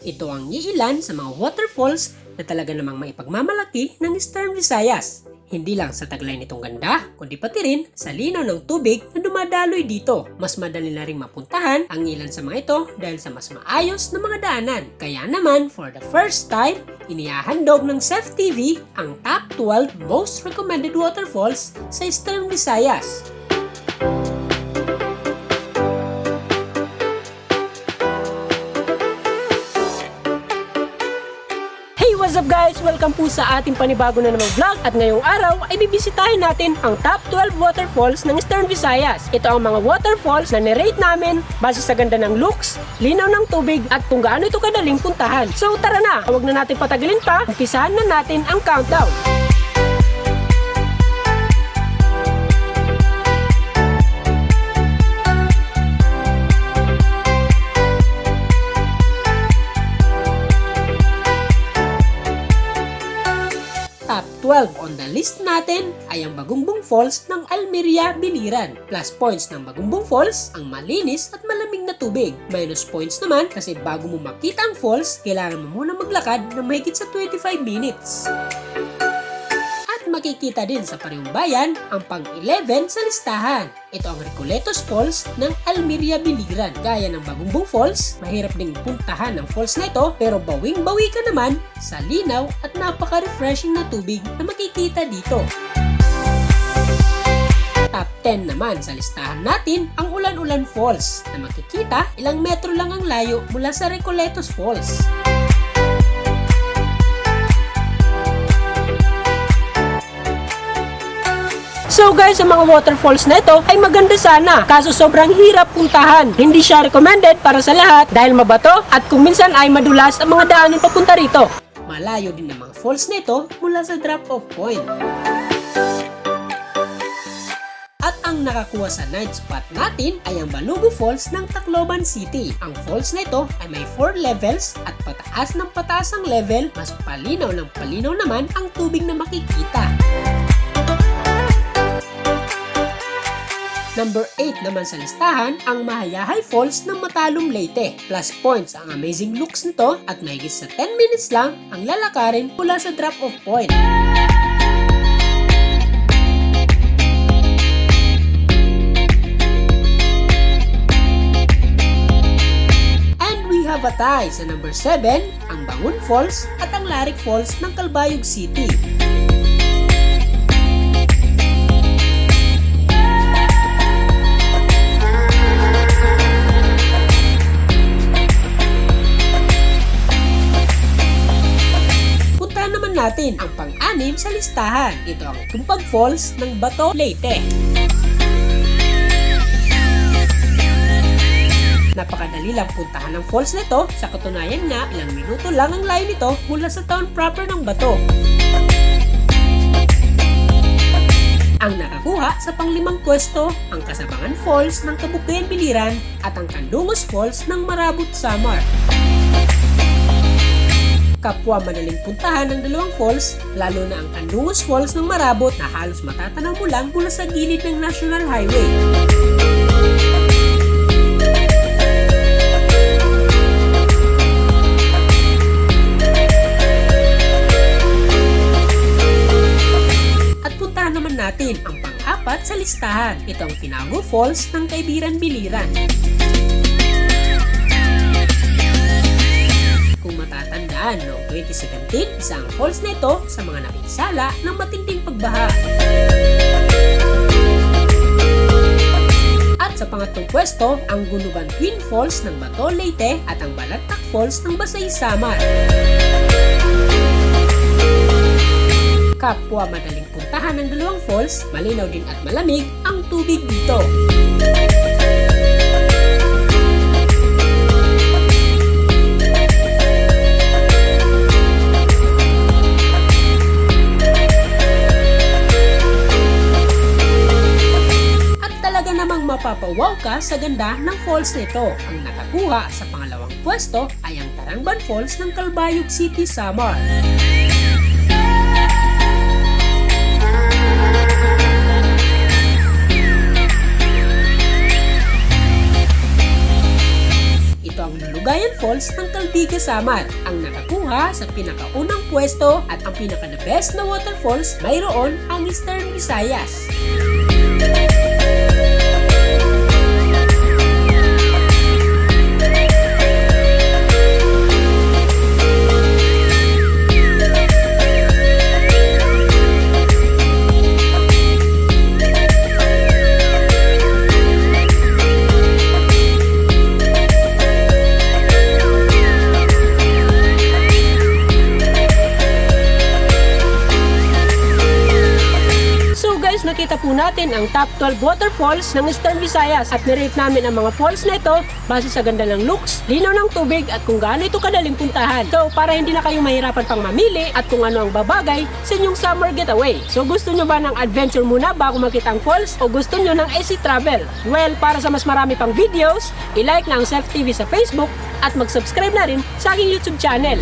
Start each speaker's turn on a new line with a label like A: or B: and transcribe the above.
A: Ito ang iilan sa mga waterfalls na talaga namang maipagmamalaki ng Eastern Visayas. Hindi lang sa taglay nitong ganda, kundi pati rin sa linaw ng tubig na dumadaloy dito. Mas madali na rin mapuntahan ang ilan sa mga ito dahil sa mas maayos na mga daanan. Kaya naman, for the first time, inihahandog ng SEF TV ang top 12 most recommended waterfalls sa Eastern Visayas. Up guys? Welcome po sa ating panibago na namang vlog at ngayong araw ay bibisitahin natin ang top 12 waterfalls ng Eastern Visayas. Ito ang mga waterfalls na nirate namin base sa ganda ng looks, linaw ng tubig at kung gaano ito kadaling puntahan. So tara na, huwag na natin patagalin pa, umpisahan na natin ang countdown. 12 on the list natin ay ang Bagumbong Falls ng Almeria, Biliran. Plus points ng Bagumbong Falls ang malinis at malamig na tubig. Minus points naman kasi bago mo makita ang falls, kailangan mo muna maglakad ng mahigit sa 25 minutes. Makikita din sa parehong bayan ang pang-11 sa listahan. Ito ang Recoletos Falls ng Almeria, Biliran. Gaya ng Bagumbong Falls, mahirap ding puntahan ang falls na ito pero bawing-bawi ka naman sa linaw at napaka-refreshing na tubig na makikita dito. Top 10 naman sa listahan natin ang Ulan-Ulan Falls na makikita ilang metro lang ang layo mula sa Recoletos Falls. So guys, ang mga waterfalls na ito ay maganda sana. Kaso sobrang hirap puntahan. Hindi siya recommended para sa lahat dahil mabato at kung minsan ay madulas ang mga daanan papunta rito. Malayo din ang mga falls na ito mula sa drop-off point. At ang nakakuha sa night spot natin ay ang Balugo Falls ng Tacloban City. Ang falls na ito ay may 4 levels at pataas ng pataas ang level, mas palinaw ng palinaw naman ang tubig na makikita. Number 8 naman sa listahan, ang Mahayahay Falls ng Matalom Leyte. Plus points ang amazing looks nito at mahigit sa 10 minutes lang ang lalakarin mula sa drop-off point. Tie sa number 7, ang Bangun Falls at ang Larik Falls ng Calbayog City. Natin ang pang-anim sa listahan. Ito ang Tumpag Falls ng Bato, Leyte. Napakadali lang puntahan ng falls nito. Sa katunayan nga, ilang minuto lang ang layo nito mula sa town proper ng Bato. Ang nakakuha sa panglimang pwesto, ang Kasabangan Falls ng Kabukbayan Biliran at ang Kandungos Falls ng Marabut, Samar. Kapwa madaling puntahan ng dalawang falls, lalo na ang Kandungos Falls ng Marabot na halos matatanaw mo lang mula sa gilid ng National Highway. At puntahan naman natin ang pang-apat sa listahan. Ito ang Tinago Falls ng Kaibiran Biliran. Kung matatandaan, noong 2017, isa ang falls na sa mga napinsala ng matinding pagbaha. At sa pangatlong pwesto, ang Guluban Twin Falls ng Bato, Leyte at ang Balatak Falls ng Basay, Samar. Kapwa madaling puntahan ng dalawang falls, malinaw din at malamig ang tubig dito. Mapapawaw ka sa ganda ng falls nito. Ang nakakuha sa pangalawang pwesto ay ang Tarangban Falls ng Calbayog City, Samar. Ito ang Kalugayan Falls ng Caldiga Samar. Ang nakakuha sa pinakaunang pwesto at ang pinaka-the best na waterfalls mayroon ang Eastern Visayas. So po natin ang top 12 waterfalls ng Eastern Visayas at nirate namin ang mga falls na ito base sa ganda ng looks, linaw ng tubig at kung gaano ito kadaling puntahan. So para hindi na kayo mahirapan pang mamili at kung ano ang babagay sa inyong summer getaway. So gusto nyo ba ng adventure muna bago makita ang falls o gusto nyo ng AC travel? Well, para sa mas marami pang videos, i-like na ang Self TV sa Facebook at mag-subscribe na rin sa aking YouTube channel.